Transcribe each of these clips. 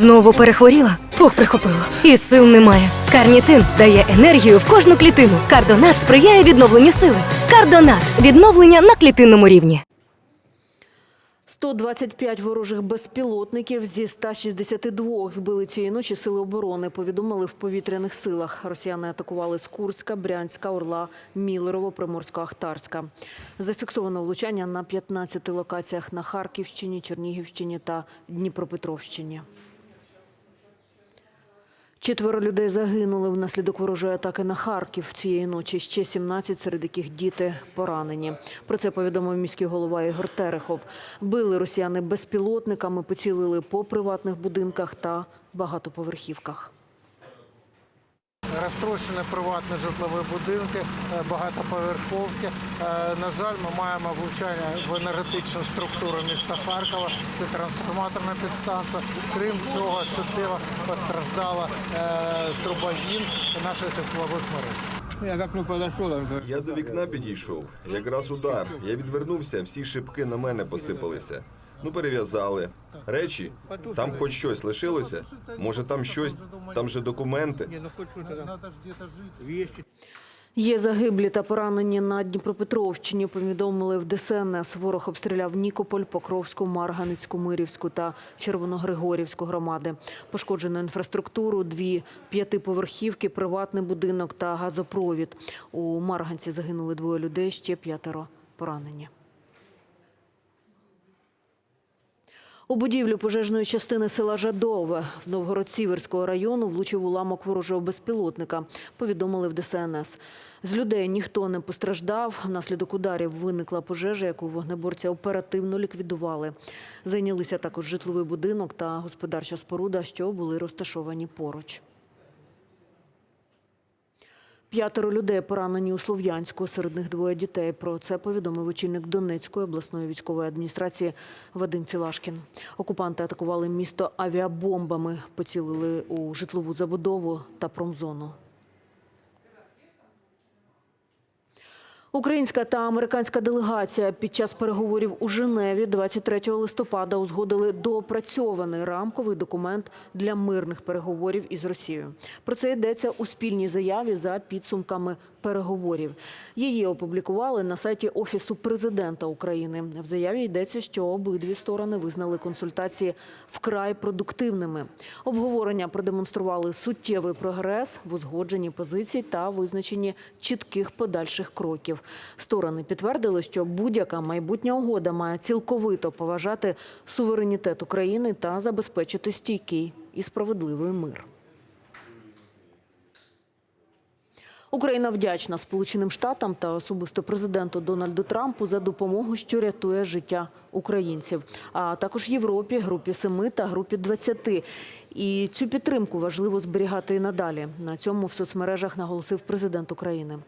Знову перехворіла? Фух, прихопило. І сил немає. Карнітин дає енергію в кожну клітину. Кардонат сприяє відновленню сили. Кардонат відновлення на клітинному рівні. 125 ворожих безпілотників зі 162 збили цієї ночі сили оборони. Повідомили в повітряних силах. Росіяни атакували з Курська, Брянська, Орла, Мілерово, Приморсько-Ахтарська. Зафіксовано влучання на 15 локаціях на Харківщині, Чернігівщині та Дніпропетровщині. Четверо людей загинули внаслідок ворожої атаки на Харків цієї ночі. Ще 17, серед яких діти поранені. Про це повідомив міський голова Ігор Терехов. Били росіяни безпілотниками, поцілили по приватних будинках та багатоповерхівках. Розтрощені приватні житлові будинки, е, багатоповерховки. Е, На жаль, ми маємо влучання в енергетичну структуру міста Харкова. Це трансформаторна підстанція. Крім цього, суттєво постраждала е, трубогін наших теплових мереж. Я как ну подошел, Я до вікна підійшов. Якраз удар. Я відвернувся, всі шибки на мене посипалися. Ну, перев'язали. Речі, там хоч щось лишилося? Може там щось, там же документи. Є загиблі та поранені на Дніпропетровщині. Повідомили в ДСНС. Ворог обстріляв Нікополь, Покровську, Марганицьку, Мирівську та Червоногригорівську громади. Пошкоджено інфраструктуру, дві п'ятиповерхівки, приватний будинок та газопровід. У Марганці загинули двоє людей, ще п'ятеро поранені. У будівлю пожежної частини села Жадове в Новгород-Сіверського району влучив уламок ворожого безпілотника, повідомили в ДСНС. З людей ніхто не постраждав. Внаслідок ударів виникла пожежа, яку вогнеборці оперативно ліквідували. Зайнялися також житловий будинок та господарча споруда, що були розташовані поруч. П'ятеро людей поранені у Слов'янську, серед них двоє дітей. Про це повідомив очільник Донецької обласної військової адміністрації Вадим Філашкін. Окупанти атакували місто авіабомбами, поцілили у житлову забудову та промзону. Українська та американська делегація під час переговорів у Женеві 23 листопада узгодили доопрацьований рамковий документ для мирних переговорів із Росією. Про це йдеться у спільній заяві за підсумками переговорів. Її опублікували на сайті Офісу президента України. В заяві йдеться, що обидві сторони визнали консультації вкрай продуктивними. Обговорення продемонстрували суттєвий прогрес в узгодженні позицій та визначенні чітких подальших кроків. Сторони підтвердили, що будь-яка майбутня угода має цілковито поважати суверенітет України та забезпечити стійкий і справедливий мир. Україна вдячна Сполученим Штатам та особисто президенту Дональду Трампу за допомогу, що рятує життя українців, а також Європі, групі семи та групі 20. І цю підтримку важливо зберігати і надалі. На цьому в соцмережах наголосив президент України.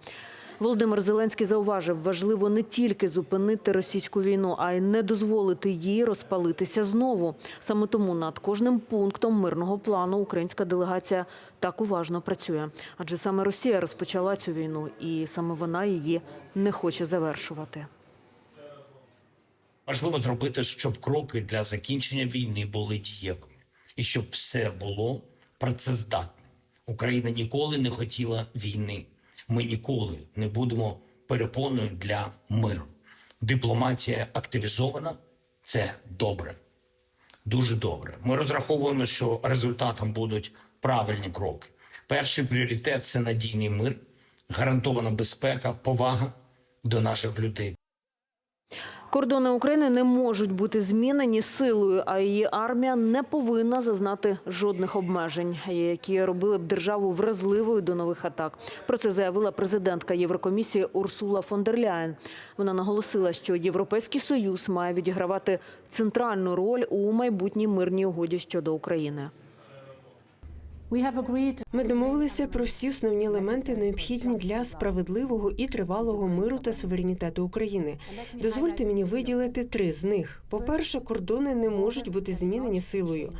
Володимир Зеленський зауважив, важливо не тільки зупинити російську війну, а й не дозволити їй розпалитися знову. Саме тому над кожним пунктом мирного плану українська делегація так уважно працює. Адже саме Росія розпочала цю війну, і саме вона її не хоче завершувати. Важливо зробити, щоб кроки для закінчення війни були дієвими і щоб все було працездатним. Україна ніколи не хотіла війни. Ми ніколи не будемо перепоною для миру. Дипломатія активізована це добре, дуже добре. Ми розраховуємо, що результатом будуть правильні кроки. Перший пріоритет це надійний мир, гарантована безпека, повага до наших людей. Кордони України не можуть бути змінені силою, а її армія не повинна зазнати жодних обмежень, які робили б державу вразливою до нових атак. Про це заявила президентка Єврокомісії Урсула фон дер Ляєн. Вона наголосила, що Європейський союз має відігравати центральну роль у майбутній мирній угоді щодо України. Ми домовилися про всі основні елементи, необхідні для справедливого і тривалого миру та суверенітету України. Дозвольте мені виділити три з них. По-перше, кордони не можуть бути змінені силою.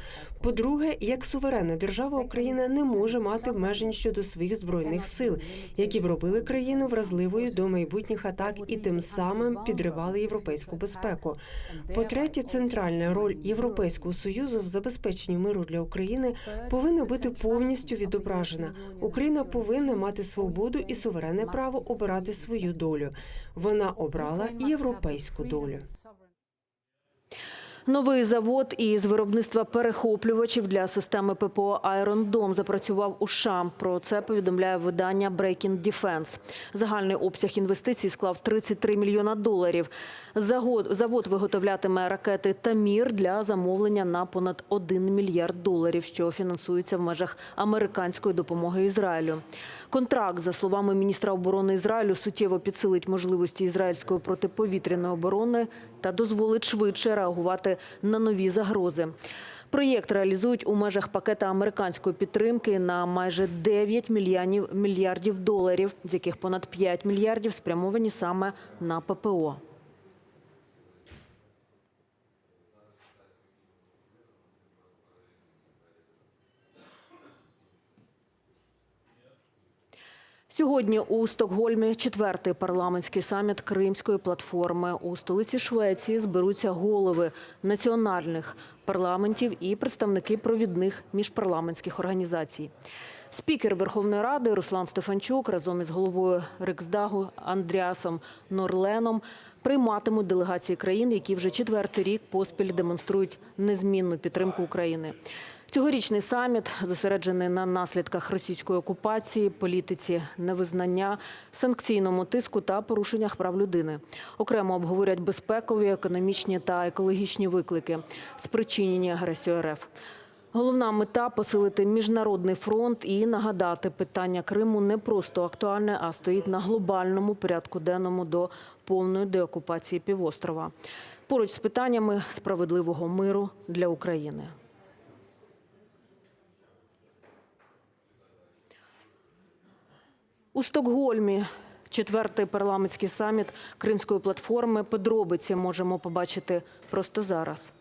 По-друге, як суверенна держава Україна не може мати обмежень щодо своїх збройних сил, які б робили країну вразливою до майбутніх атак і тим самим підривали європейську безпеку. По-третє, центральна роль Європейського союзу в забезпеченні миру для України повинна бути повністю відображена. Україна повинна мати свободу і суверенне право обирати свою долю. Вона обрала європейську долю. Новий завод із виробництва перехоплювачів для системи ППО «Айрон Дом» запрацював у США. Про це повідомляє видання Breaking Defense. Загальний обсяг інвестицій склав 33 мільйона доларів. Завод виготовлятиме ракети «Тамір» для замовлення на понад 1 мільярд доларів, що фінансується в межах американської допомоги Ізраїлю. Контракт, за словами міністра оборони Ізраїлю, суттєво підсилить можливості ізраїльської протиповітряної оборони та дозволить швидше реагувати на нові загрози. Проєкт реалізують у межах пакета американської підтримки на майже 9 мільйонів мільярдів доларів, з яких понад 5 мільярдів спрямовані саме на ППО. Сьогодні у Стокгольмі четвертий парламентський саміт Кримської платформи. У столиці Швеції зберуться голови національних парламентів і представники провідних міжпарламентських організацій. Спікер Верховної Ради Руслан Стефанчук разом із головою Риксдагу Андріасом Норленом прийматимуть делегації країн, які вже четвертий рік поспіль демонструють незмінну підтримку України. Цьогорічний саміт зосереджений на наслідках російської окупації, політиці невизнання, санкційному тиску та порушеннях прав людини. Окремо обговорять безпекові, економічні та екологічні виклики, спричинені агресією РФ. Головна мета посилити міжнародний фронт і нагадати, питання Криму не просто актуальне, а стоїть на глобальному порядку денному до повної деокупації півострова. Поруч з питаннями справедливого миру для України. У Стокгольмі четвертий парламентський саміт Кримської платформи. Подробиці можемо побачити просто зараз.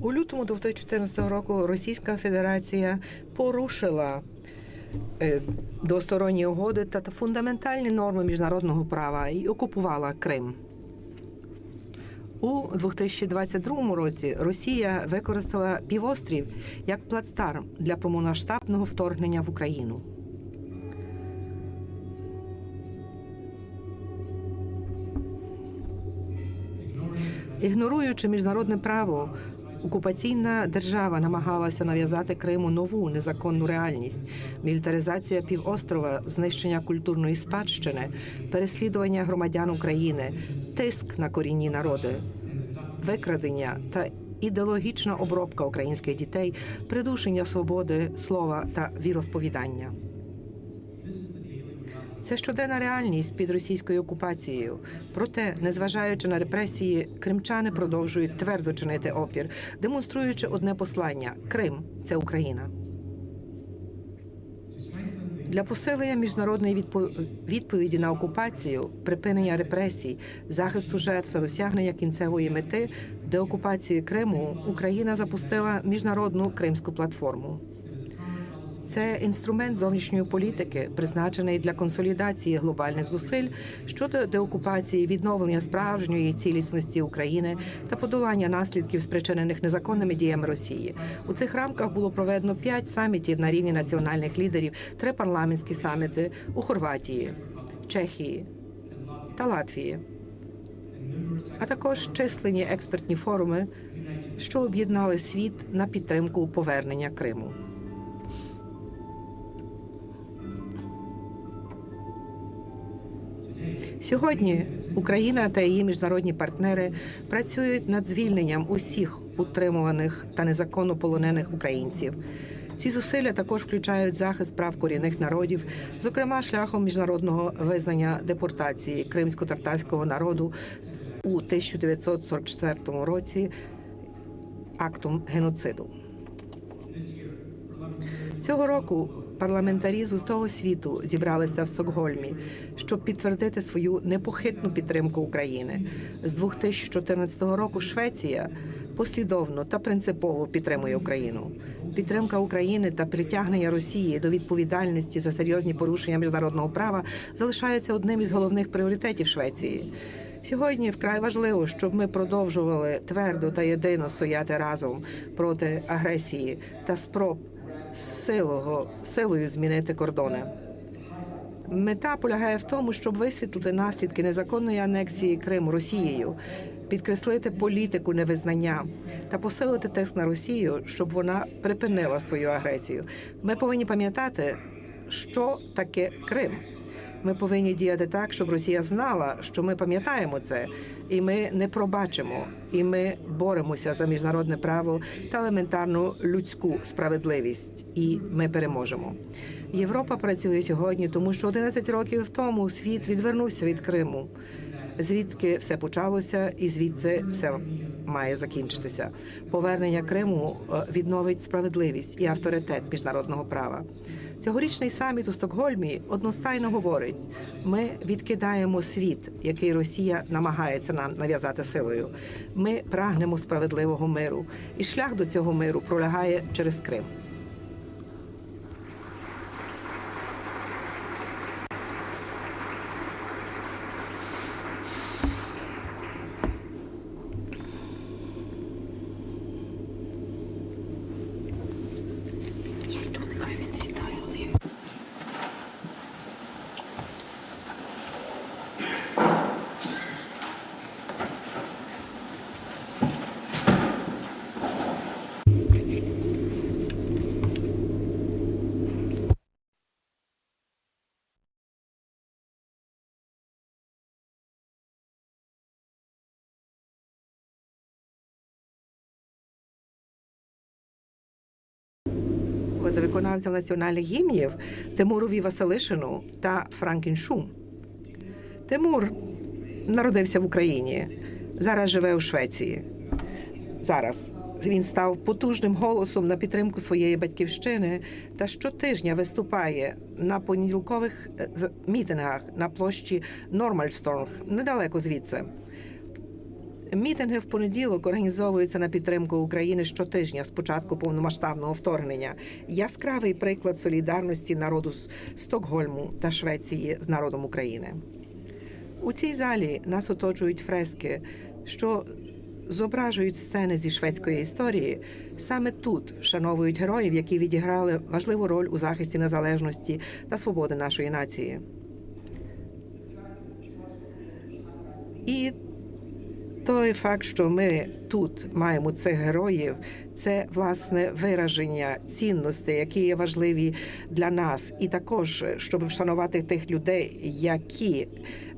У лютому 2014 року Російська Федерація порушила е, двосторонні угоди та та фундаментальні норми міжнародного права і окупувала Крим. У 2022 році Росія використала півострів як плацдарм для повномасштабного вторгнення в Україну. Ігноруючи міжнародне право, окупаційна держава намагалася нав'язати Криму нову незаконну реальність: мілітаризація півострова, знищення культурної спадщини, переслідування громадян України, тиск на корінні народи, викрадення та ідеологічна обробка українських дітей, придушення свободи слова та віросповідання. Це щоденна реальність під російською окупацією. Проте, незважаючи на репресії, кримчани продовжують твердо чинити опір, демонструючи одне послання: Крим це Україна. Для посилення міжнародної відпо- відповіді на окупацію, припинення репресій, захисту жертв та досягнення кінцевої мети деокупації Криму Україна запустила міжнародну кримську платформу. Це інструмент зовнішньої політики, призначений для консолідації глобальних зусиль щодо деокупації, відновлення справжньої цілісності України та подолання наслідків, спричинених незаконними діями Росії. У цих рамках було проведено п'ять самітів на рівні національних лідерів, три парламентські саміти у Хорватії, Чехії та Латвії, а також численні експертні форуми, що об'єднали світ на підтримку повернення Криму. Сьогодні Україна та її міжнародні партнери працюють над звільненням усіх утримуваних та незаконно полонених українців. Ці зусилля також включають захист прав корінних народів, зокрема шляхом міжнародного визнання депортації кримсько-татарського народу у 1944 році актом геноциду. Цього року парламентарі з усього світу зібралися в Стокгольмі, щоб підтвердити свою непохитну підтримку України. З 2014 року Швеція послідовно та принципово підтримує Україну. Підтримка України та притягнення Росії до відповідальності за серйозні порушення міжнародного права залишається одним із головних пріоритетів Швеції. Сьогодні вкрай важливо, щоб ми продовжували твердо та єдино стояти разом проти агресії та спроб силого, силою змінити кордони. Мета полягає в тому, щоб висвітлити наслідки незаконної анексії Криму Росією, підкреслити політику невизнання та посилити тиск на Росію, щоб вона припинила свою агресію. Ми повинні пам'ятати, що таке Крим. Ми повинні діяти так, щоб Росія знала, що ми пам'ятаємо це, і ми не пробачимо, і ми боремося за міжнародне право та елементарну людську справедливість. І ми переможемо. Європа працює сьогодні, тому що 11 років тому світ відвернувся від Криму, звідки все почалося, і звідси все має закінчитися. Повернення Криму е, відновить справедливість і авторитет міжнародного права. Цьогорічний саміт у Стокгольмі одностайно говорить: ми відкидаємо світ, який Росія намагається нам нав'язати силою. Ми прагнемо справедливого миру, і шлях до цього миру пролягає через Крим. Виконавцям національних гімнів Тимурові Василишину та Франкіншум. Тимур народився в Україні, зараз живе у Швеції. Зараз він став потужним голосом на підтримку своєї батьківщини та щотижня виступає на понеділкових е, мітингах на площі Нормальсторг недалеко звідси. Мітинги в понеділок організовуються на підтримку України щотижня з початку повномасштабного вторгнення. Яскравий приклад солідарності народу з Стокгольму та Швеції з народом України. У цій залі нас оточують фрески, що зображують сцени зі шведської історії. Саме тут вшановують героїв, які відіграли важливу роль у захисті незалежності та свободи нашої нації. І той факт, що ми тут маємо цих героїв, це власне вираження цінностей, які є важливі для нас, і також щоб вшанувати тих людей, які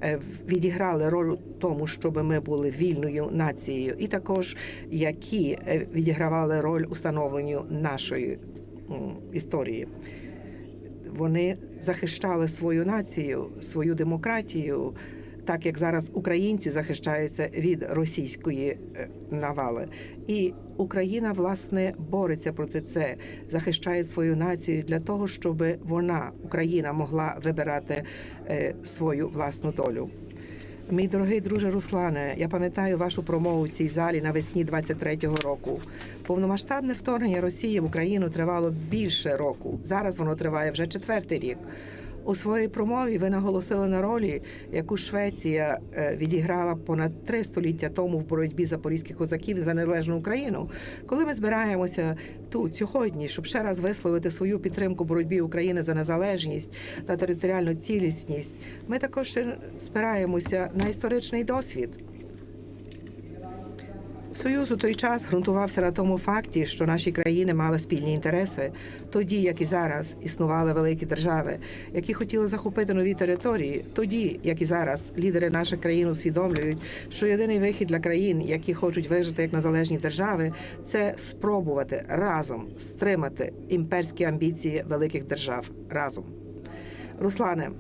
е, відіграли роль у тому, щоб ми були вільною нацією, і також які е, відігравали роль у становленню нашої історії. вони захищали свою націю, свою демократію, так як зараз українці захищаються від російської е, навали. І Україна власне бореться проти це, захищає свою націю для того, щоб вона, Україна, могла вибирати е, свою власну долю. Мій дорогий друже Руслане, я пам'ятаю вашу промову в цій залі навесні 23-го року. Повномасштабне вторгнення Росії в Україну тривало більше року. Зараз воно триває вже четвертий рік. У своїй промові ви наголосили на ролі, яку Швеція е, відіграла понад три століття тому в боротьбі запорізьких козаків за незалежну Україну. Коли ми збираємося тут сьогодні, щоб ще раз висловити свою підтримку боротьбі України за незалежність та територіальну цілісність, ми також спираємося на історичний досвід. Союз у той час ґрунтувався на тому факті, що наші країни мали спільні інтереси, тоді як і зараз існували великі держави, які хотіли захопити нові території. Тоді, як і зараз, лідери наших країн усвідомлюють, що єдиний вихід для країн, які хочуть вижити як незалежні держави, це спробувати разом стримати імперські амбіції великих держав разом. Руслане,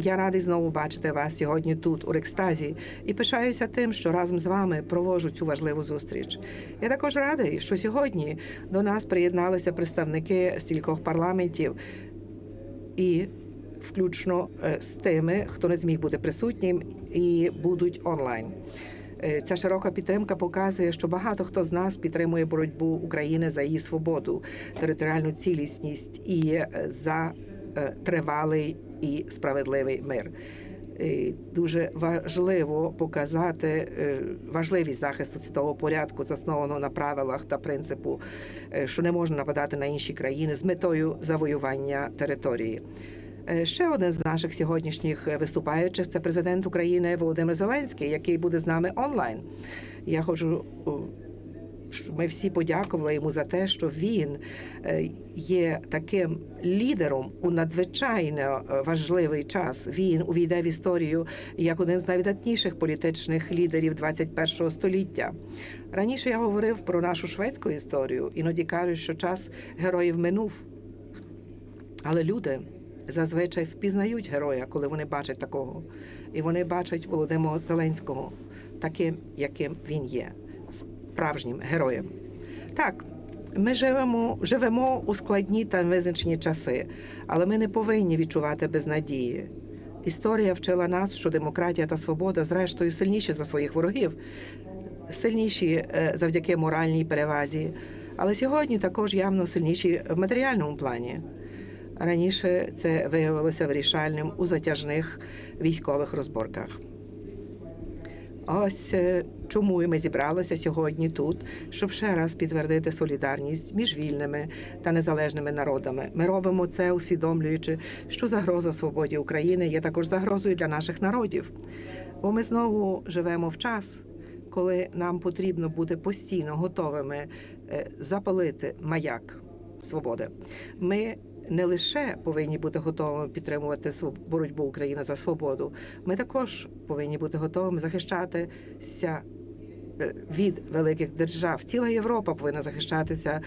я радий знову бачити вас сьогодні тут, у Рекстазі, і пишаюся тим, що разом з вами проводжу цю важливу зустріч. Я також радий, що сьогодні до нас приєдналися представники стількох парламентів і включно е, з тими, хто не зміг бути присутнім і будуть онлайн. Е, Ця широка підтримка показує, що багато хто з нас підтримує боротьбу України за її свободу, територіальну цілісність і е, за тривалий і справедливий мир. Е, Дуже важливо показати е, важливість захисту світового порядку, заснованого на правилах та принципу, е, що не можна нападати на інші країни з метою завоювання території. Е, Ще один з наших сьогоднішніх е, виступаючих це президент України Володимир Зеленський, який буде з нами онлайн. Я хочу, ми всі подякували йому за те, що він е, є таким лідером у надзвичайно е, важливий час. Він увійде в історію як один з найвидатніших політичних лідерів 21 століття. Раніше я говорив про нашу шведську історію. Іноді кажуть, що час героїв минув. Але люди зазвичай впізнають героя, коли вони бачать такого. І вони бачать Володимира Зеленського таким, яким він є, справжнім героєм. Так, ми живемо, живемо у складні та визначені часи, але ми не повинні відчувати безнадії. Історія вчила нас, що демократія та свобода, зрештою, сильніші за своїх ворогів, сильніші е, завдяки моральній перевазі, але сьогодні також явно сильніші в матеріальному плані. Раніше це виявилося вирішальним у затяжних військових розборках. Ось е, чому ми зібралися сьогодні тут, щоб ще раз підтвердити солідарність між вільними та незалежними народами. Ми робимо це, усвідомлюючи, що загроза свободі України є також загрозою для наших народів. Бо ми знову живемо в час, коли нам потрібно бути постійно готовими е, запалити маяк свободи. Ми не лише повинні бути готовими підтримувати боротьбу України за свободу, ми також повинні бути готовими захищатися е, від великих держав. Ціла Європа повинна захищатися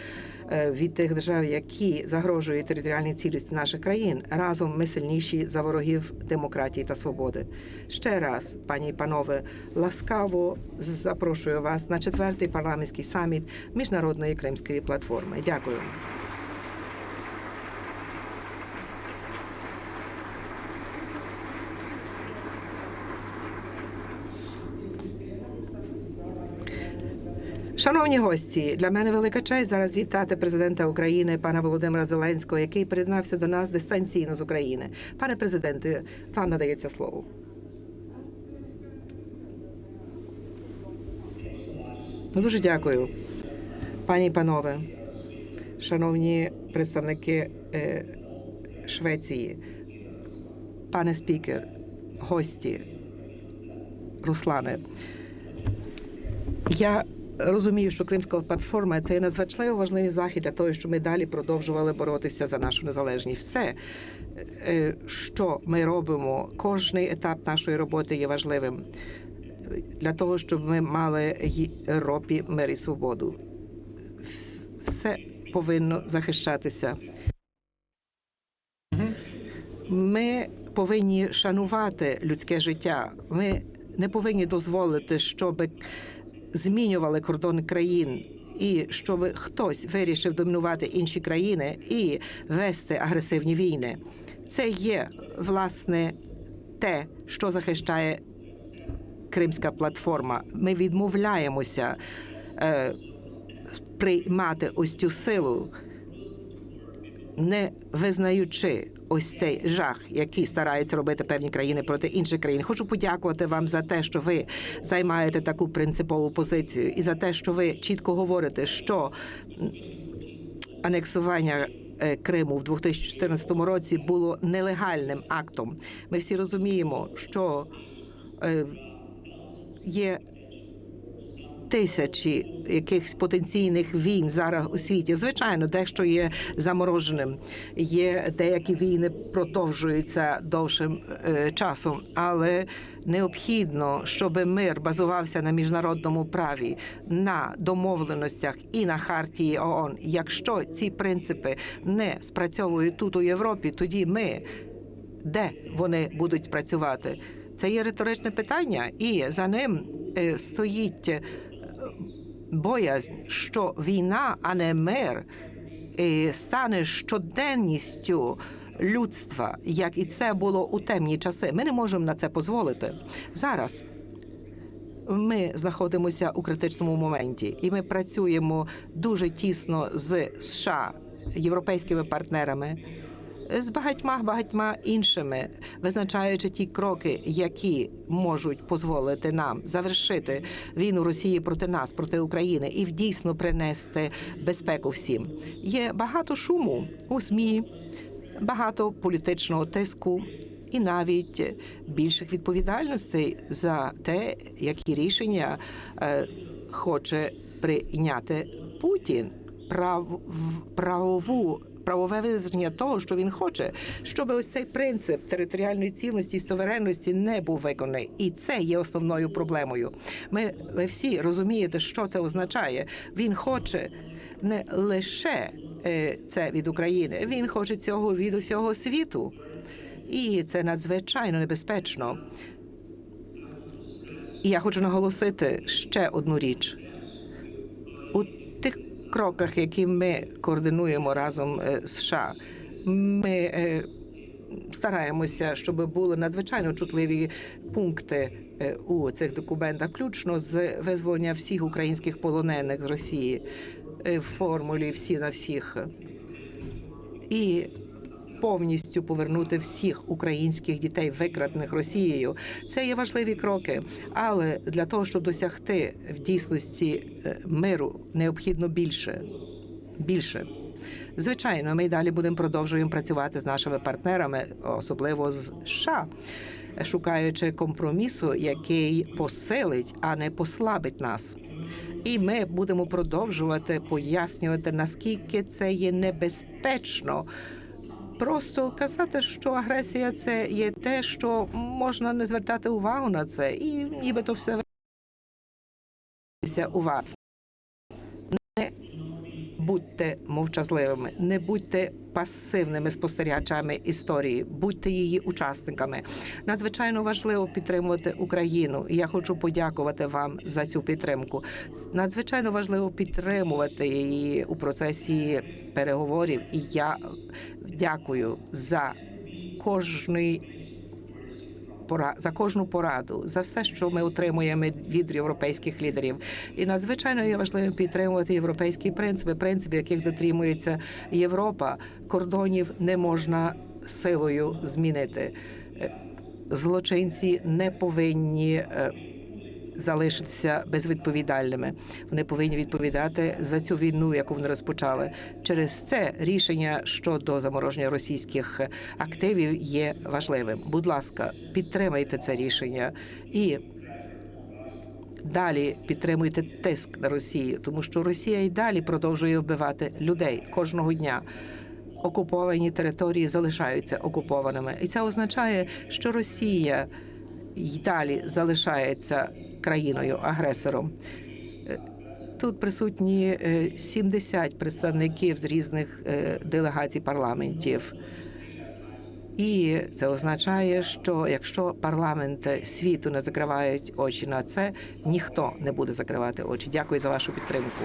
е, від тих держав, які загрожують територіальній цілісності наших країн. Разом ми сильніші за ворогів демократії та свободи. Ще раз, пані і панове, ласкаво запрошую вас на четвертий парламентський саміт міжнародної кримської платформи. Дякую. Шановні гості, для мене велика честь зараз вітати президента України пана Володимира Зеленського, який приєднався до нас дистанційно з України. Пане президенте, вам надається слово. Ну, Дуже дякую, пані і панове, шановні представники е, Швеції, пане спікер, гості, Руслане. Я розумію, що Кримська платформа це є надзвичайно важливий захід для того, щоб ми далі продовжували боротися за нашу незалежність. Все, е, що ми робимо, кожний етап нашої роботи є важливим для того, щоб ми мали Європі мир і свободу. Все повинно захищатися. Ми повинні шанувати людське життя. Ми не повинні дозволити, щоб змінювали кордони країн. І щоб хтось вирішив домінувати інші країни і вести агресивні війни, це є власне те, що захищає Кримська платформа. Ми відмовляємося е, приймати ось цю силу, не визнаючи ось цей жах, який стараються робити певні країни проти інших країн. Хочу подякувати вам за те, що ви займаєте таку принципову позицію, і за те, що ви чітко говорите, що анексування. е, Криму в 2014 році було нелегальним актом. Ми всі розуміємо, що е, є тисячі якихось потенційних війн зараз у світі. Звичайно, дещо є замороженим. Є деякі війни продовжуються довшим е, часом, але необхідно, щоб мир базувався на міжнародному праві, на домовленостях і на хартії ООН. Якщо ці принципи не спрацьовують тут у Європі, тоді ми де вони будуть працювати? Це є риторичне питання, і за ним е, стоїть боязнь, що війна, а не мир, стане щоденністю людства, як і це було у темні часи. Ми не можемо на це дозволити зараз. Ми знаходимося у критичному моменті, і ми працюємо дуже тісно з США, європейськими партнерами, з багатьма багатьма іншими, визначаючи ті кроки, які можуть дозволити нам завершити війну Росії проти нас, проти України, і дійсно принести безпеку всім. Є багато шуму у змі, багато політичного тиску. І навіть більших відповідальностей за те, які рішення е, хоче прийняти Путін, прав, правову правове визначення того, що він хоче, щоб ось цей принцип територіальної цілості і суверенності не був виконаний, і це є основною проблемою. Ми ви всі розумієте, що це означає. Він хоче не лише е, це від України, він хоче цього від усього світу. І це надзвичайно небезпечно. І я хочу наголосити ще одну річ. У кроках, які ми координуємо разом з США, ми стараємося, щоб були надзвичайно чутливі пункти у цих документах, включно з визволення всіх українських полонених з Росії в формулі всі на всіх. І повністю повернути всіх українських дітей, викрадених Росією. Це є важливі кроки. Але для того, щоб досягти в дійсності е, миру, необхідно більше. Більше. Звичайно, ми й далі будемо продовжуємо працювати з нашими партнерами, особливо з США, шукаючи компромісу, який посилить, а не послабить нас. І ми будемо продовжувати пояснювати, наскільки це є небезпечно. Просто казати, що агресія це є те, що можна не звертати увагу на це, і нібито все у вас. Будьте мовчазливими, не будьте пасивними спостерігачами історії, будьте її учасниками. Надзвичайно важливо підтримувати Україну. І я хочу подякувати вам за цю підтримку. Надзвичайно важливо підтримувати її у процесі переговорів. І я дякую за кожний пора за кожну пораду, за все, що ми отримуємо від європейських лідерів. І надзвичайно є важливим підтримувати європейські принципи, принципи, яких дотримується Європа. Кордонів не можна силою змінити. Е, Злочинці не повинні. Залишитися безвідповідальними. Вони повинні відповідати за цю війну, яку вони розпочали. Через це рішення щодо замороження російських активів є важливим. Будь ласка, підтримайте це рішення і далі підтримуйте тиск на Росію, тому що Росія і далі продовжує вбивати людей кожного дня. Окуповані території залишаються окупованими, і це означає, що Росія й далі залишається країною агресором. Е, Тут присутні е, 70 представників з різних е, делегацій парламентів. І це означає, що якщо парламент світу не закривають очі на це, ніхто не буде закривати очі. Дякую за вашу підтримку.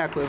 Дякую.